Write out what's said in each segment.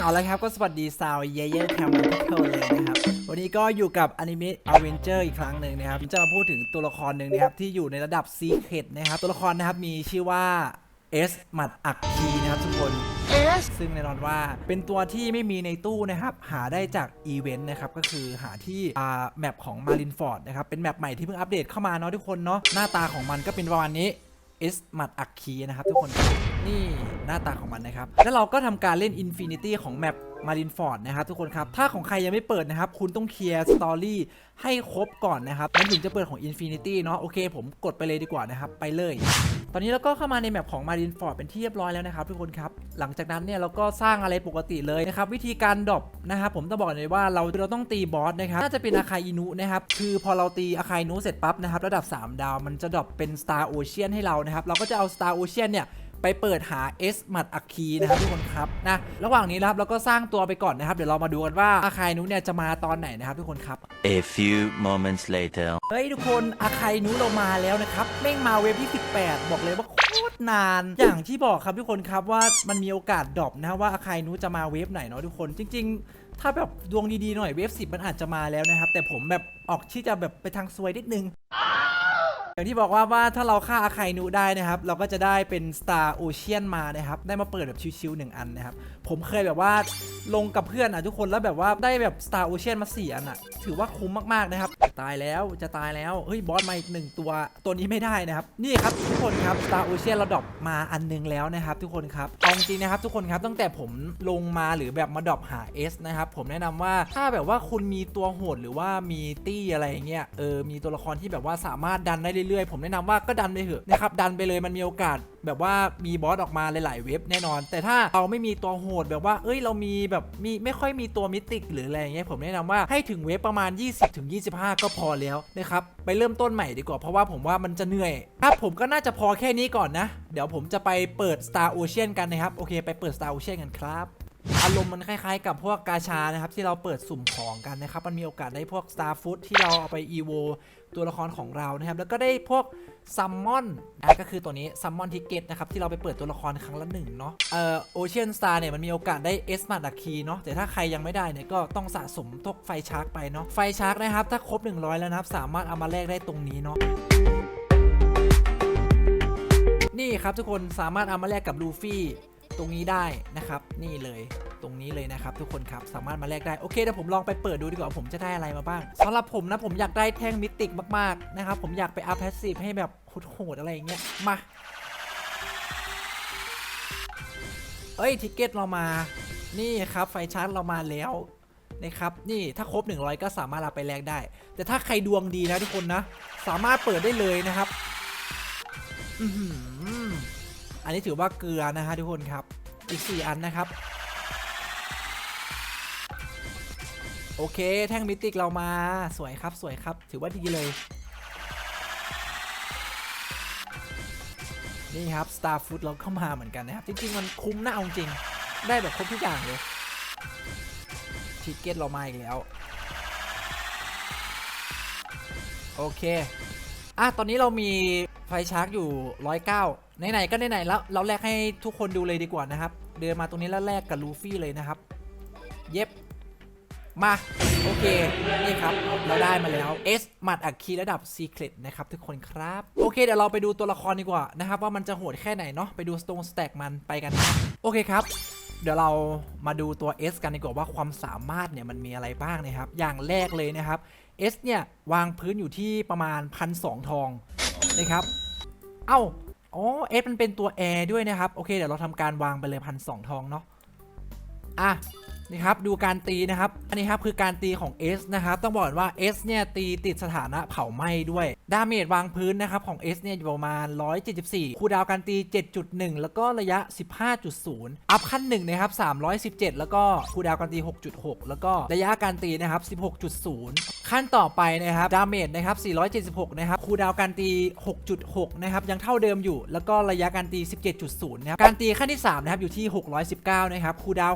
เอาละครับก็สวัสดีสาวเยเย่แคมป์ทุกคนเลยนะครับ วันนี้ก็อยู่กับอนิเมะอเวนเจอร์อีกครั้งหนึ่งนะครับจะมาพูดถึงตัวละครหนึ่งนะครับที่อยู่ในระดับซีเคดนะครับ ตัวละครนะครับมีชื่อว่าเอสหมัดอักคีนะครับทุกคน ซึ่งแน่นอนว่าเป็นตัวที่ไม่มีในตู้นะครับ หาได้จากอีเวนต์นะครับ ก็คือหาที่อ่าแมปของมารินฟอร์ดนะครับ เป็นแมปใหม่ที่เพิ่งอัปเดตเข้ามาเนาะทุกคนเนาะหน้าตาของมันก็เป็นประมาณนี้ เอสมัดอักคีนะครับทุกคน นี่หน้าตาของมันนะครับ แล้วเราก็ทำการเล่นอินฟินิตี้ของแมป มารินฟอร์ดนะครับทุกคนครับ ถ้าของใครยังไม่เปิดนะครับ คุณต้องเคลียร์สตอรี่ให้ครบก่อนนะครับแล้วถึงจะเปิดของ Infinity เนาะโอเค ผมกดไปเลยดีกว่านะครับ ไปเลย ตอนนี้เราก็เข้ามาในแมปของมารินฟอร์ดเป็นที่เรียบร้อยแล้วนะครับทุกคนครับ หลังจากนั้นเนี่ยเราก็สร้างอะไรปกติเลยนะครับ วิธีการดรอปนะครับผมต้องบอกเลยว่าเราเราต้องตีบอสนะครับน่าจะเป็นอาคาอินุนะครับคือพอเราตีอาคาอินุเสร็จปั๊บนะครับระดับ 3 ดาวมันจะดรอปเป็น Star Ocean ให้เรานะครับเราก็จะเอา Star Ocean เนี่ย ไปเปิดหา S หมัดอัคคีนะครับทุกคนครับนะระหว่างนี้นะครับเราก็สร้างตัวไปก่อนนะครับ เดี๋ยวเรามาดูกันว่าอาคายนุเนี่ยจะมาตอนไหนนะครับทุกคนครับ A few moments later. เฮ้ยทุกคนอาคายนุเรามาแล้วนะครับแม่งมาเวฟที่ 18 บอกเลยว่าโคตรนาน อย่างที่บอกครับทุกคนครับว่ามันมีโอกาสดรอปนะว่าอาคายนุจะมาเวฟไหนเนาะทุกคนจริง ๆถ้าแบบดวงดีๆหน่อยเวฟ10มันอาจจะมาแล้วนะครับ แต่ผมแบบออกที่จะแบบไปทางซวยนิดนึง อย่างที่บอกว่าว่าถ้าเราฆ่าอาคายนุได้นะครับ เราก็จะได้เป็น Star Ocean มานะครับ ได้มาเปิดแบบชิวๆหนึ่งอันนะครับ ผมเคยแบบว่าลงกับเพื่อนอะทุกคนแล้วแบบว่าได้แบบ Star Ocean มาสี่อันอะ ถือว่าคุ้มมากๆนะครับ ตายแล้วจะตายแล้วเฮ้ยบอสมาอีกหนึ่งตัวตัวนี้ไม่ได้นะครับ นี่ครับทุกคนครับ Star Ocean เราดรอปมาอันหนึงแล้วนะครับ ทุกคนครับเอาจริงนะครับ ทุกคนครับตั้งแต่ผมลงมาหรือแบบมาดรอปหา S นะครับผมแนะนำว่าถ้าแบบว่าคุณมีตัวโหดหรือว่ามีตี้อะไรอย่างเงี้ยเออมีตัวละครที่แบบว่าสามารถดันได้เรื่อยๆ ผมแนะนำว่าก็ดันไปเถอะนะครับดันไปเลยมันมีโอกาสแบบว่ามีบอสออกมาหลายๆเว็บแน่นอน แต่ถ้าเราไม่มีตัวโหดแบบว่า เอ้ยเรามีแบบมีไม่ค่อยมีตัวมิติกหรืออะไรอย่างเงี้ยผมแนะนำว่าให้ถึงเว็บประมาณ 20ถึง25ก็พอแล้วนะครับไปเริ่มต้นใหม่ดีกว่าเพราะว่าผมว่ามันจะเหนื่อยครับผมก็น่าจะพอแค่นี้ก่อนนะ เดี๋ยวผมจะไปเปิด Star Ocean กันนะครับโอเคไปเปิด Star Ocean กันครับ อารมณ์มันคล้ายๆ กับพวกกาชานะครับที่เราเปิดสุ่มของกันนะครับ มันมีโอกาสได้พวก Star Food ที่เราเอาไป EVO ตัวละครของเรานะครับ แล้วก็ได้พวกซัมมอนอะก็คือตัวนี้ซัมมอนทิเก็ตนะครับที่เราไปเปิดตัวละครครั้งละหนึ่งเนาะเอ่อโอเชียนสตาร์เนี่ยมันมีโอกาสได้เอสมาดักคีเนาะแต่ถ้าใครยังไม่ได้เนี่ยก็ต้องสะสมทกไฟชาร์กไปเนาะไฟชาร์กนะครับถ้าครบ 100 แล้วนะครับ สามารถเอามาแลกได้ตรงนี้เนาะนี่ครับทุกคนสามารถเอามาแลกกับลูฟี่ ตรงนี้ได้นะครับ นี่เลยตรงนี้เลยนะครับทุกคนครับสามารถมาแลกได้โอเคเดี๋ยวผมลองไปเปิดดูดีกว่าผมจะได้อะไรมาบ้างสำหรับผมนะผมอยากได้แท่งมิติกมากๆนะครับผมอยากไปอัพแพสซีฟให้แบบโหดๆอะไรอย่างเงี้ยมาเอ้ยทิกเก็ตเรามานี่ครับไฟชาร์จเรามาแล้วนะครับนี่ถ้าครบ 100 ก็สามารถเอาไปแลกได้ แต่ถ้าใครดวงดีนะทุกคนนะ สามารถเปิดได้เลยนะครับ อันนี้ถือว่าเกลือนะฮะทุกคนครับ อีก 4 อันนะครับ โอเค แท่งมิติกเรามาสวยครับสวยครับ ถือว่าดีเลย นี่ครับ Star Food เราเข้ามาเหมือนกันนะครับ จริง ๆ มันคุ้มนะเอาจริง ได้แบบครบทุกอย่างเลยทิกเก็ตเรามาอีกแล้ว โอเคอะตอนนี้เรามีไฟชาร์จอยู่ 109 ไหนๆก็ไหนๆแล้วเราแลกให้ทุกคนดูเลยดีกว่านะครับ เดินมาตรงนี้แล้วแลกกับลูฟี่เลยนะครับ เย็บมาโอเคนี่ครับเราได้มาแล้ว S หมัดอักคีระดับ Secret นะครับทุกคนครับ โอเคเดี๋ยวเราไปดูตัวละครดีกว่านะครับว่ามันจะโหดแค่ไหนเนาะไปดู Stone Stack มันไปกัน โอเคครับ เดี๋ยวเรามาดูตัว S กันดีกว่าว่าความสามารถเนี่ยมันมีอะไรบ้างนะครับ อย่างแรกเลยนะครับ S เนี่ยวางพื้นอยู่ที่ประมาณพันสองทองนะครับ เอ้า อ๋อ S มันเป็นตัวแอร์ด้วยนะครับ โอเค เดี๋ยวเราทำการวางไปเลยพันสองทองเนาะ อะนี่ครับดูการตีนะครับ อันนี้ครับคือการตีของ S นะครับ ต้องบอกก่อนว่า S เนี่ยตีติดสถานะเผาไหม้ด้วย ดาเมจวางพื้นนะครับของ S เนี่ยอยู่ประมาณ 174 คูดาวการตี 7.1 แล้วก็ระยะ 15.0 อัพขั้น1นะครับ 317 แล้วก็คูดาวการตี 6.6 แล้วก็ระยะการตีนะครับ 16.0ขขั้นต่อไปนะครับ ดาเมจนะครับ 476 นะครับ คูดาวการตี 6.6 นะครับ ยังเท่าเดิมอยู่ แล้วก็ระยะการตี 17.0 นะครับ การตีขั้นที่3นะครับอยู่ที่ 619 นะครับ คูดาว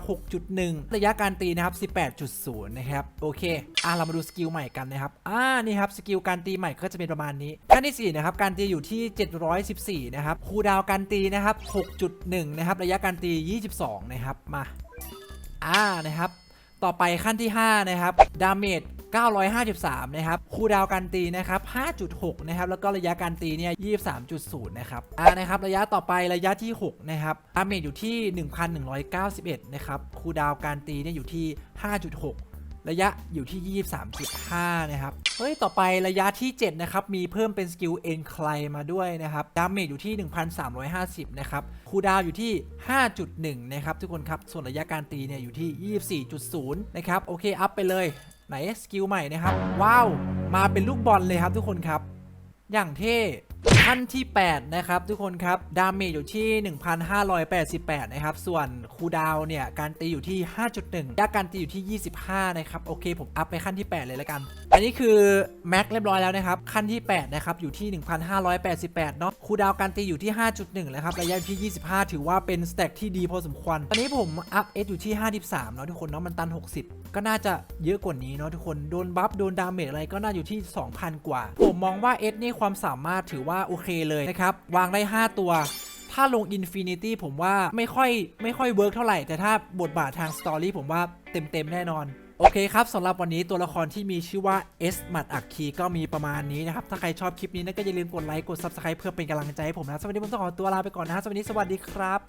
6.1ระยะการตีนะครับ 18.0 นะครับ โอเค อะเรามาดูสกิลใหม่กันนะครับ อ่า นี่ครับ สกิลการตีใหม่ก็จะเป็นประมาณนี้ขั้นที่ 4 นะครับ การตีอยู่ที่ 714 นะครับ คูดาวการตีนะครับ 6.1 นะครับ ระยะการตี 22 นะครับ มา อ่า นะครับ ต่อไปขั้นที่ 5 นะครับ ดาเมจ 953 นะครับ คูดาวการตีนะครับ 5.6 นะครับ แล้วก็ระยะการตีเนี่ย 23.0 นะครับ อ่า นะครับ ระยะต่อไประยะที่ 6 นะครับดาเมจอยู่ที่ 1,191 นะครับ คูดาวการตีเนี่ยอยู่ที่ 5.6ระยะอยู่ที่ 23.5 นะครับ เฮ้ย ต่อไประยะที่ 7 นะครับ มีเพิ่มเป็นสกิลเอ็นคลมาด้วยนะครับ ดาเมจอยู่ที่ 1,350 นะครับ คูดาวอยู่ที่ 5.1 นะครับ ทุกคนครับ ส่วนระยะการตีเนี่ยอยู่ที่ 24.0 นะครับ โอเค อัพไปเลย ไหนสกิลใหม่นะครับ ว้าว มาเป็นลูกบอลเลยครับทุกคนครับ อย่างเท่ ขั้นที่ 8 นะครับ ทุกคนครับ ดาเมจอยู่ที่ 1,588 นะครับ ส่วนคูดาวเนี่ย การตีอยู่ที่ 5.1ระยะการตีอยู่ที่ 25 นะครับ โอเค ผมอัพไปขั้นที่ 8 เลยแล้วกัน อันนี้คือ แม็กเรียบร้อยแล้วนะครับ ขั้นที่ 8 นะครับ อยู่ที่ 1,588 เนาะคูดาวการตีอยู่ที่ 5.1นะครับ ระยะที่ 25 ถือว่าเป็นสเต็กที่ดีพอสมควร ตอนนี้ผมอัพเอสอยู่ที่ 53 เนาะทุกคนเนาะ มันตัน 60 ก็น่าจะเยอะกว่านี้เนาะทุกคน โดนบัฟ โดนดาเมจอะไรก็น่าอยู่ที่ 2,000 กว่า ผมมองว่าเอสนี่ความสามารถถือว่าโอเคเลยนะครับ วางได้ 5 ตัว ถ้าลง Infinity ผมว่าไม่ค่อยไม่ค่อยเวิร์กเท่าไหร่ แต่ถ้าบทบาททางสตอรี่ผมว่าเต็มๆแน่นอนโอเคครับสำหรับวันนี้ตัวละครที่มีชื่อว่าเอสมัดอักคีก็มีประมาณนี้นะครับ ถ้าใครชอบคลิปนี้นะก็อย่าลืมกดไลค์ กด Subscribe เพื่อเป็นกำลังใจให้ผมนะ สวัสดีผมต้องขอตัวลาไปก่อนนะสวัสดีสวัสดีครับ